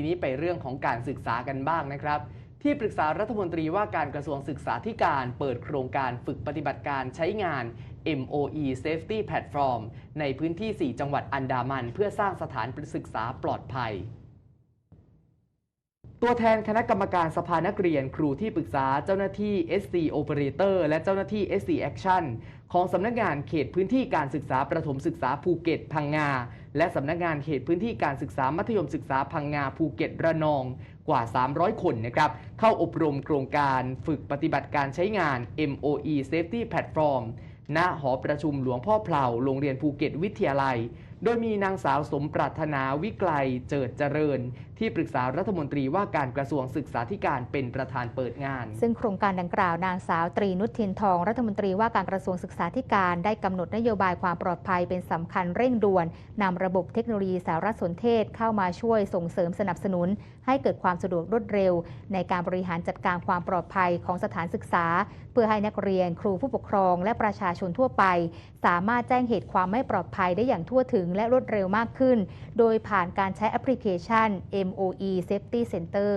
ทีนี้ไปเรื่องของการศึกษากันบ้างนะครับ ที่ปรึกษารัฐมนตรีว่าการกระทรวงศึกษาธิการเปิดโครงการฝึกปฏิบัติการใช้งาน MOE Safety Platform ในพื้นที่ 4 จังหวัดอันดามัน เพื่อสร้างสถานศึกษาปลอดภัยตัวแทนคณะกรรมการสภานักเรียนครูที่ปรึกษาเจ้าหน้าที่ SC Operator และเจ้าหน้าที่ SC Action ของสำนักงานเขตพื้นที่การศึกษาประถมศึกษาภูเก็ต พังงา และสำนักงานเขตพื้นที่การศึกษามัธยมศึกษาพังงาภูเก็ตระนองกว่า 300 คนนะครับเข้าอบรมโครงการฝึกปฏิบัติการใช้งาน MOE Safety Platform ณหอประชุมหลวงพ่อเพลาโรงเรียนภูเก็ตวิทยาลัยโดยมีนางสาวสมปรารถนาวิไกลเจิดเจริญ ที่ปรึกษารัฐมนตรีว่าการกระทรวงศึกษาธิการเป็นประธานเปิดงาน ซึ่งโครงการดังกล่าวนางสาวตรีนุชเทียนทองรัฐมนตรีว่าการกระทรวงศึกษาธิการได้กำหนดนโยบายความปลอดภัยเป็นสำคัญเร่งด่วนนำระบบเทคโนโลยีสารสนเทศเข้ามาช่วยส่งเสริมสนับสนุน ให้เกิดความสะดวกรวดเร็ว ในการบริหารจัดการความปลอดภัยของสถานศึกษา เพื่อให้นักเรียน ครูผู้ปกครอง และประชาชนทั่วไป สามารถแจ้งเหตุความไม่ปลอดภัยได้อย่างทั่วถึงงและรวดเร็วมากขึ้น โดยผ่านการใช้แอปพลิเคชัน MOE Safety Center